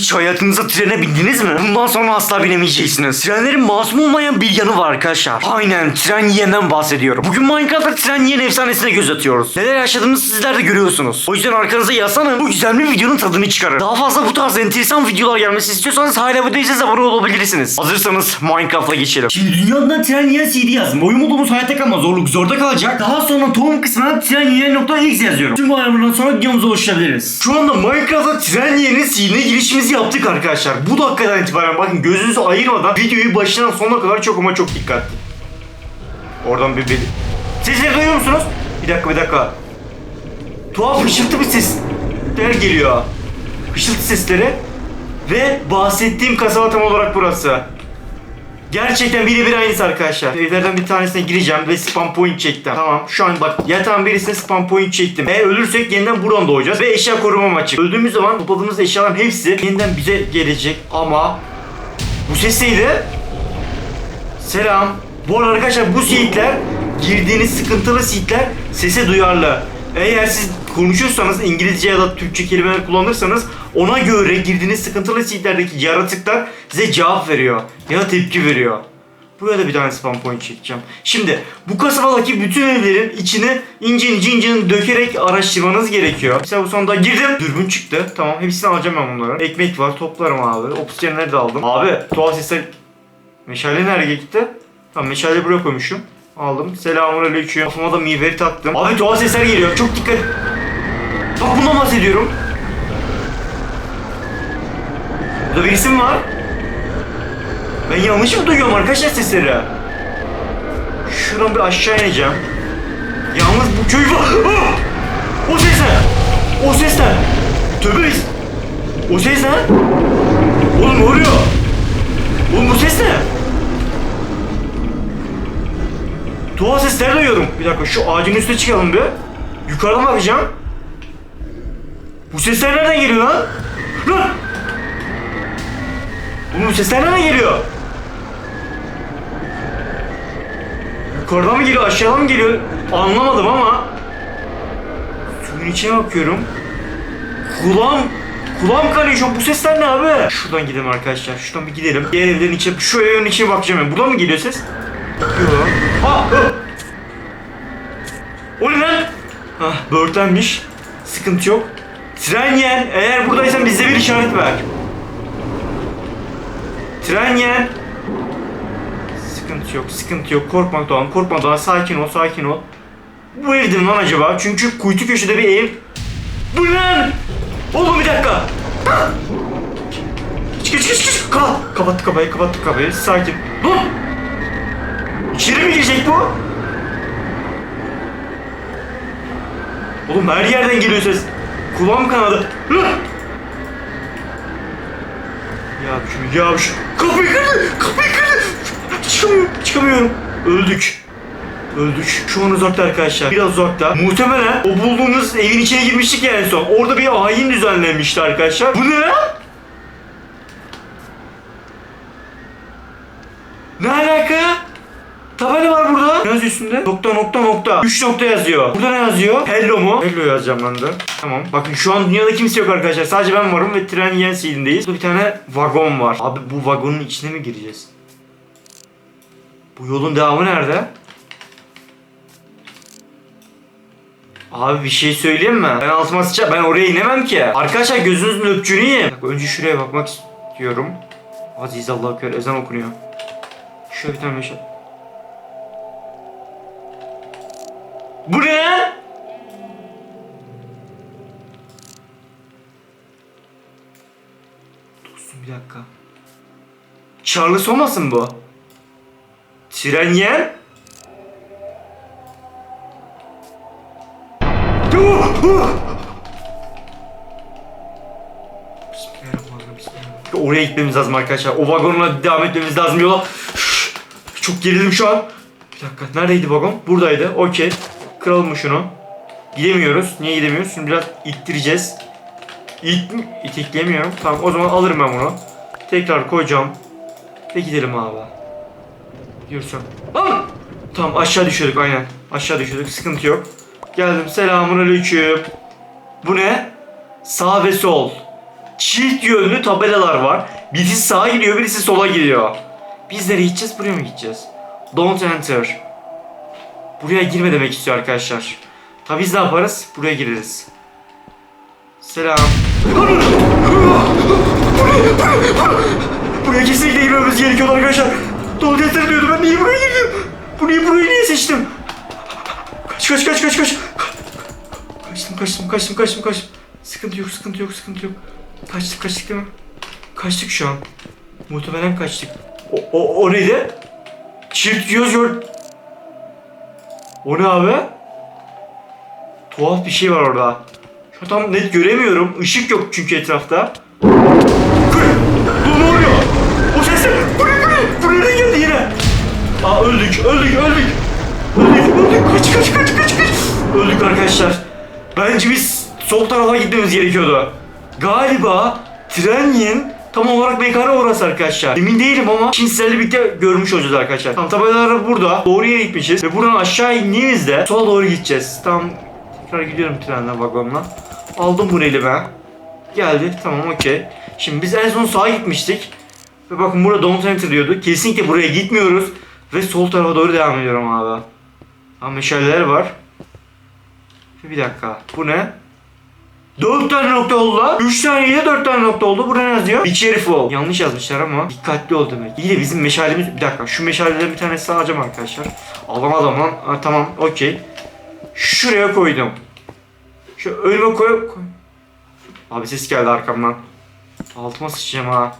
Hiç hayatınızda trene bindiniz mi? Bundan sonra asla binemeyeceksiniz. Trenlerin masum olmayan bir yanı var arkadaşlar. Aynen tren yiyenden bahsediyorum. Bugün Minecraft'ta tren yiyen efsanesine göz atıyoruz. Neler yaşadığımızı sizler de görüyorsunuz. O yüzden arkanıza yaslanın. Bu güzel bir videonun tadını çıkarın. Daha fazla bu tarz enteresan videolar gelmesi istiyorsanız hala bu değilseniz abone olabilirsiniz. Hazırsanız Minecraft'a geçelim. Şimdi dünyadan tren yiyen CD yazdım. Oyun modumuz hayatta kalma. Zorluk zorda kalacak. Daha sonra tohum kısmına tren yiyen nokta yazıyorum. Tüm bu ayarlardan sonra videomuza ulaşabiliriz. Şu anda Minecraft'ta tren yiyenin CD yaptık arkadaşlar. Bu dakikadan itibaren bakın gözünüzü ayırmadan videoyu başından sonuna kadar çok ama çok dikkatli. Oradan bir bir... Sesleri duyuyor musunuz? Bir dakika bir dakika. Tuhaf hışırtı bir sesler geliyor. Hışırtı sesleri. Ve bahsettiğim kasaba tam olarak burası. Gerçekten birebir aynısı arkadaşlar. Evlerden bir tanesine gireceğim ve spam point çektim. Tamam şu an bak yatağın birisine spam point çektim. Eğer ölürsek yeniden buradan doğacağız ve eşya korumam açık. Öldüğümüz zaman topladığımız eşyaların hepsi yeniden bize gelecek ama bu ses neydi? Selam. Bu arada arkadaşlar bu seedler girdiğiniz sıkıntılı seedler sese duyarlı. Eğer siz konuşuyorsanız İngilizce ya da Türkçe kelimeler kullanırsanız ona göre girdiğiniz sıkıntılı seedlerdeki yaratıklar size cevap veriyor ya da tepki veriyor. Buraya da bir tane spam point çekeceğim. Şimdi bu kasabadaki bütün evlerin içini ince ince ince dökerek araştırmanız gerekiyor. Mesela bu sonunda girdim. Dürbün çıktı. Tamam hepsini alacağım ben bunları. Ekmek var toplarım abi. Oksijenleri de aldım. Abi tuhaf sesler Meşale nereye gitti? Tamam meşale buraya koymuşum. Aldım. Selamun aleyküm. Kafama da miveri taktım. Abi tuhaf sesler geliyor. Çok dikkat. Bak bundan bahsediyorum. Burada birisi mi var? Ben yanlış mı duyuyorum arkadaşlar sesleri? Şuradan bir aşağı ineceğim. Yalnız bu köy var. Ah! O ses ne? O ses ne? Tövbe. O ses ne? Oğlum ne oluyor? Oğlum bu ses ne? Tuhaf sesler duyuyorum. Bir dakika şu ağacın üstüne çıkalım bir. Yukarıdan bakacağım. Bu sesler nereden geliyor lan? Lan! Oğlum bu sesler nereden geliyor? Yukarıdan mı geliyor aşağıdan mı geliyor? Anlamadım ama. Suyun içine bakıyorum. Kulağım Kulağım kanıyor şu an. Bu sesler ne abi? Şuradan gidelim arkadaşlar. Şuradan bir gidelim. Diğer evlerin içine, şu evin içine bakacağım ben. Buradan mı geliyor ses? Yok. Ha! O ne lan? Ah, böğürtlenmiş. Sıkıntı yok. Tren yen, eğer buradaysan bize bir işaret ver. Tren yen. Sıkıntı yok, sıkıntı yok. Korkma Doğan, korkma Doğan. Sakin ol, sakin ol. Bu evde mi lan acaba? Çünkü kuytu köşede bir ev. Bu ne lan? Oğlum bir dakika. Geç geç geç geç. Ka kapattı kapıyı kapattı. Sakin. Dur. İçeri mi girecek bu? Oğlum her yerden geliyor ses. Kulağım kanadı. Hı! Ya şu ya şu. Kapıyı kırdı. Kapıyı kırdı. Çıkamıyorum. Çıkamıyorum. Öldük. Öldük. Şu an uzakta arkadaşlar. Biraz uzakta. Muhtemelen o bulduğumuz evin içine girmiştik ya en son. Orada bir ayin düzenlenmişti arkadaşlar. Bu? Ne alaka? Tabela var burada. Ne yazıyor üstünde? Nokta nokta nokta. 3 nokta yazıyor. Burada ne yazıyor? Hello mu? Hello yazacağım ben de. Tamam. Bakın şu an dünyada kimse yok arkadaşlar. Sadece ben varım ve tren yiyen seedindeyiz. Burada bir tane vagon var. Abi bu vagonun içine mi gireceğiz? Bu yolun devamı nerede? Abi bir şey söyleyeyim mi? Ben altıma sıçacağım. Ben oraya inemem ki. Arkadaşlar gözünüzün. Bir dakika, Önce şuraya bakmak istiyorum. Aziz Allah kör ezan okunuyor. Şöyle bir tane meşal. Bu ne? Dostum bir dakika. Charles olmasın bu? Tren. Bismillahirrahmanirrahim. Oraya gitmemiz lazım arkadaşlar. O vagonla devam etmemiz lazım yola. Çok gerildim şu an. Bir dakika. Neredeydi vagon? Buradaydı. Okey. Kıralım şunu? Gidemiyoruz. Niye gidemiyoruz? Şimdi biraz ittireceğiz. İt, itekleyemiyorum. Tamam o zaman alırım ben bunu. Tekrar koyacağım. Ve gidelim abi. Yürüsem. Lan! Tamam aşağı düşüyorduk aynen. Aşağı düşüyorduk. Sıkıntı yok. Geldim. Selamun aleyküm. Bu ne? Sağ ve sol. çift yönlü tabelalar var. Birisi sağa gidiyor, birisi sola gidiyor. Biz nereye gideceğiz? Buraya mı gideceğiz? Don't enter. Buraya girme demek istiyor arkadaşlar. Tabi biz ne yaparız? Buraya gireriz. Selam. Buraya kesinlikle girmemiz gerekiyor arkadaşlar. Don't enter diyordu ben niye buraya girdim? Burayı burayı niye seçtim? Kaç kaç kaç kaç kaç. Kaçtım kaçtım kaçtım kaçtım kaçtım. Sıkıntı yok sıkıntı yok sıkıntı yok. Kaçtık kaçtık değil mi? Kaçtık şu an. Muhtemelen kaçtık. O, o, o neydi? Çift göz gör... O ne abi? Tuhaf bir şey var orada. Şu tam net göremiyorum. Işık yok çünkü etrafta. Dur ne oluyor? O ses ne? Buraya buraya! Geldi yine. Aa öldük öldük öldük. Öldük öldük kaç kaç kaç kaç kaç. Öldük arkadaşlar. Bence biz sol tarafa gitmemiz gerekiyordu. Galiba Trenyen tam olarak mekanı orası arkadaşlar. Emin değilim ama sizlerle birlikte görmüş olacağız arkadaşlar. Tam tabelalar burada. Doğru yere gitmişiz. Ve buradan aşağı indiğimizde sola doğru gideceğiz. Tam tekrar gidiyorum trenden vagonla. Aldım bunu elime. Geldi. Tamam okey. Şimdi biz en son sağa gitmiştik. Ve bakın burada Don't Enter diyordu. Kesinlikle buraya gitmiyoruz. Ve sol tarafa doğru devam ediyorum abi. Ha meşaleler var. Bir dakika. Bu ne? 4 tane nokta oldu lan. 3 tane ile 4 tane nokta oldu. Burada ne yazıyor? Be careful. Yanlış yazmışlar ama dikkatli ol demek. İyi de bizim meşalemiz... Bir dakika. Şu meşaleden bir tanesi alacağım arkadaşlar. Alamadım lan. Ha, tamam okey. Şuraya koydum. Şu önüme koy... koy. Abi ses geldi arkamdan. Altıma sıçacağım ha.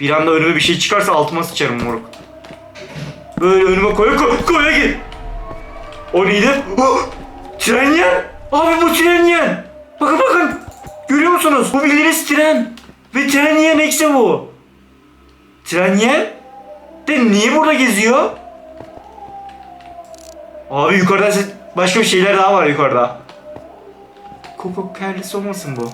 Bir anda önüme bir şey çıkarsa altıma sıçarım moruk. Böyle önüme koy koy koya gir. O neydi? Oh! Tren yen. Abi bu tren yen. Bakın bakın. Görüyor musunuz? Bu bildiğiniz tren. Ve tren yen eksi bu. Tren yen. De niye burada geziyor? Abi yukarıda başka bir şeyler daha var yukarıda. Koko kellesi olmasın bu?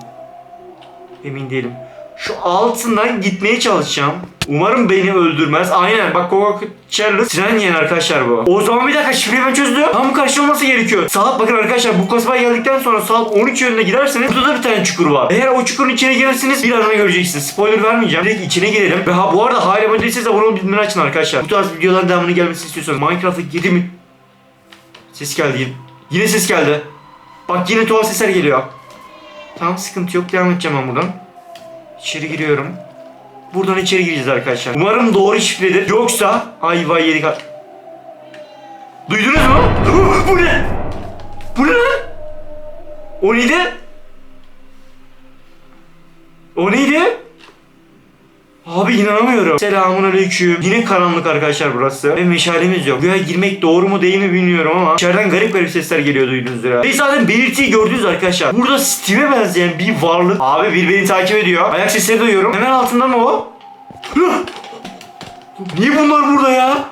Emin değilim. Şu altından gitmeye çalışacağım. Umarım beni öldürmez. Aynen bak Coca Charles tren yiyen arkadaşlar bu. O zaman bir dakika şifreyi ben çözdüm. Tam karşı olması gerekiyor. Saat bakın arkadaşlar bu kasabaya geldikten sonra saat 13 yönüne giderseniz burada da bir tane çukur var. Eğer o çukurun içine girerseniz bir anda göreceksiniz. Spoiler vermeyeceğim. Direkt içine girelim. Ve ha bu arada hala abone değilseniz abone olup bildirimleri açın arkadaşlar. Bu tarz videoların devamını gelmesini istiyorsanız Minecraft'a 7 mi? Ses geldi. Yine ses geldi. Bak yine tuhaf sesler geliyor. Tamam sıkıntı yok devam edeceğim ben buradan. İçeri giriyorum. Buradan içeri gireceğiz arkadaşlar. Umarım doğru şifredir. Yoksa ay vay yedik. Duydunuz mu? Bu ne? Bu ne? O neydi? O neydi? Abi inanamıyorum. Selamun aleyküm. Yine karanlık arkadaşlar burası. Ve meşalemiz yok. Buraya girmek doğru mu değil mi bilmiyorum ama içeriden garip garip sesler geliyor duyduğunuz üzere. Ve zaten belirtiyi gördünüz arkadaşlar. Burada Steve'e benzeyen bir varlık. Abi bir beni takip ediyor. Ayak sesleri duyuyorum. Hemen altında mı o? Niye bunlar burada ya?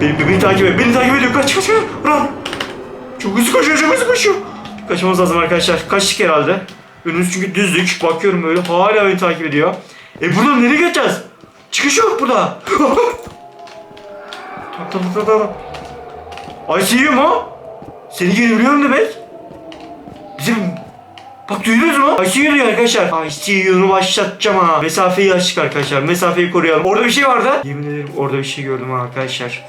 Beni, beni takip et. Beni takip ediyor. Kaç kaç kaç. Run. Çok hızlı koşuyor. Çok hızlı koşuyor. Kaçmamız lazım arkadaşlar. Kaçtık herhalde. Önümüz çünkü düzlük. Bakıyorum böyle. Hala beni takip ediyor. E buradan nereye geçeceğiz? Çıkış yok burada. tamam tamam tamam. Ay see mu? Seni görebiliyorum demek. Bizim... Bak duydunuz mu? You diyor arkadaşlar. You'nu başlatacağım ha. Mesafeyi açtık arkadaşlar. Mesafeyi koruyalım. Orada bir şey vardı. Yemin ederim orada bir şey gördüm ha arkadaşlar.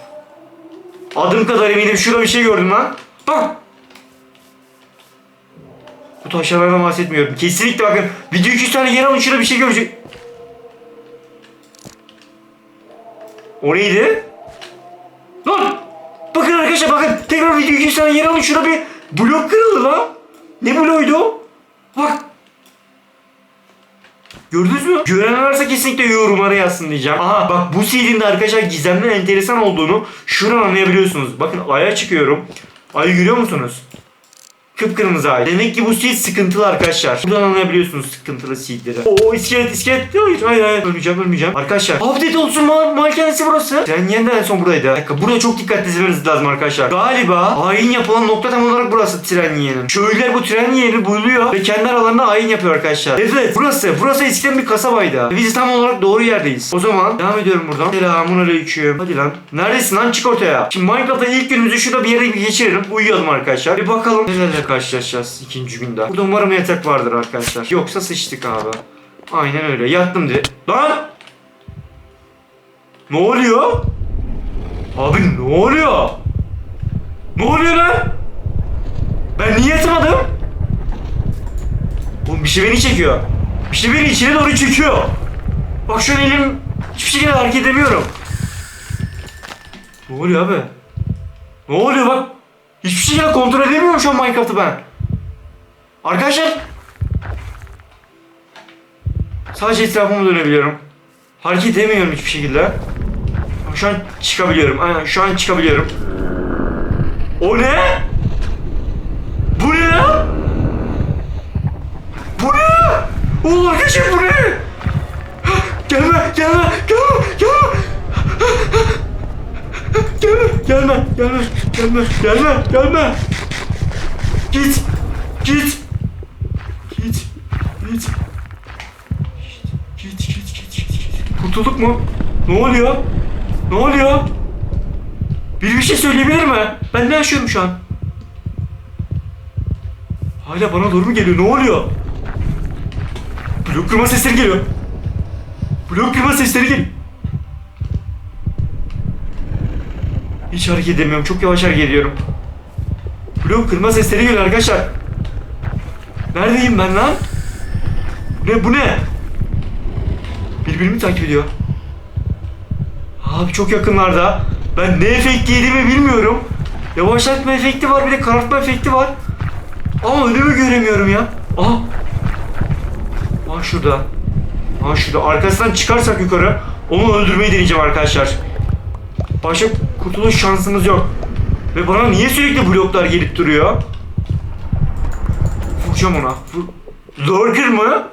Adım kadar eminim şurada bir şey gördüm lan. Bak. Bu taşlardan bahsetmiyorum. Kesinlikle bakın. Video 200 tane yer alın şurada bir şey görecek. O neydi? Lan! Bakın arkadaşlar bakın. Tekrar video 200 tane yer alın şurada bir blok kırıldı lan. Ne bloğuydu o? Bak. Gördünüz mü? Gören varsa kesinlikle yorumlara yazsın diyeceğim. Aha bak bu CD'nin de arkadaşlar gizemli enteresan olduğunu şuradan anlayabiliyorsunuz. Bakın aya çıkıyorum. Ayı görüyor musunuz? Kıpkırmızı ay. Demek ki bu seed sıkıntılı arkadaşlar. Buradan anlayabiliyorsunuz sıkıntılı seedleri. Oo iskelet iskelet. Hayır hayır hayır. Ölmeyeceğim ölmeyeceğim. Arkadaşlar update olsun ma malkanesi burası. Tren yeniden en son buradaydı. Bir dakika burada çok dikkatli izlemeniz lazım arkadaşlar. Galiba ayin yapılan nokta tam olarak burası tren yiyenin. Köylüler bu tren yiyeni buluyor ve kendi aralarında ayin yapıyor arkadaşlar. Evet burası. Burası eskiden bir kasabaydı. Biz tam olarak doğru yerdeyiz. O zaman devam ediyorum buradan. Selamun aleyküm. Hadi lan. Neredesin lan çık ortaya. Şimdi Minecraft'ta ilk günümüzü şurada bir yere geçirelim. Uyuyalım arkadaşlar. Bir bakalım nelerle karşılaşacağız ikinci günde. Burada umarım yatak vardır arkadaşlar. Yoksa sıçtık abi. Aynen öyle. Yattım direkt. Lan! Ne oluyor? Abi ne oluyor? Ne oluyor lan? Ben niye yatmadım? Oğlum bir şey beni çekiyor. Bir şey beni içine doğru çekiyor. Bak şu an elim hiçbir şekilde hareket edemiyorum. Ne oluyor abi? Ne oluyor bak? Hiçbir şekilde kontrol edemiyorum şu an Minecraft'ı ben. Arkadaşlar. Sadece etrafımı dönebiliyorum. Hareket edemiyorum hiçbir şekilde. Şu an çıkabiliyorum. Aynen şu an çıkabiliyorum. O ne? Bu ne ya? Bu ne? Oğlum arkadaşlar bu ne? Gelme, gelme, gelme, gelme. Gelme, gelme, gelme, gelme, gelme, gelme. Git, git. Git, git. Git, git, git, git, git. Kurtulduk mu? Ne oluyor? Ne oluyor? Biri bir şey söyleyebilir mi? Ben ne yaşıyorum şu an? Hala bana doğru mu geliyor? Ne oluyor? Blok kırma sesleri geliyor. Blok kırma sesleri geliyor. Hiç hareket edemiyorum. Çok yavaş hareket ediyorum. Blok kırma sesleri geliyor arkadaşlar. Neredeyim ben lan? Ne bu ne? Birbirini takip ediyor. Abi çok yakınlarda. Ben ne efekt yediğimi bilmiyorum. Yavaşlatma efekti var bir de karartma efekti var. Ama önümü göremiyorum ya. Aha. Aha şurada. Aha şurada. Arkasından çıkarsak yukarı onu öldürmeyi deneyeceğim arkadaşlar. Başka kurtuluş şansımız yok. Ve bana niye sürekli bloklar gelip duruyor? Vuracağım ona. Vur. Lurker mı?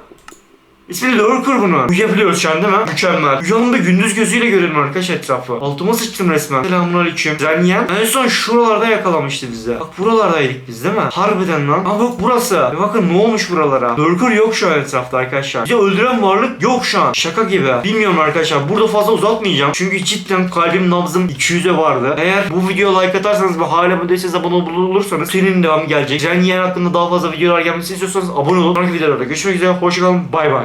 İsmi Lurker bunun. Uyuyabiliyoruz şu an değil mi? Mükemmel. Yanımda gündüz gözüyle görelim arkadaş etrafı. Altıma sıçtım resmen. Selamun aleyküm. Zrenyen en son şuralarda yakalamıştı bizi. Bak buralardaydık biz değil mi? Harbiden lan. Ama bak burası. Ve bakın ne olmuş buralara. Lurker yok şu an etrafta arkadaşlar. Bizi öldüren varlık yok şu an. Şaka gibi. Bilmiyorum arkadaşlar. Burada fazla uzatmayacağım. Çünkü cidden kalbim nabzım 200'e vardı. Eğer bu videoya like atarsanız ve hala bu değilseniz abone olursanız serinin devamı gelecek. Zrenyen hakkında daha fazla videolar gelmesini istiyorsanız abone olun. Sonraki videolarda görüşmek üzere. Hoşçakalın. Bay bay.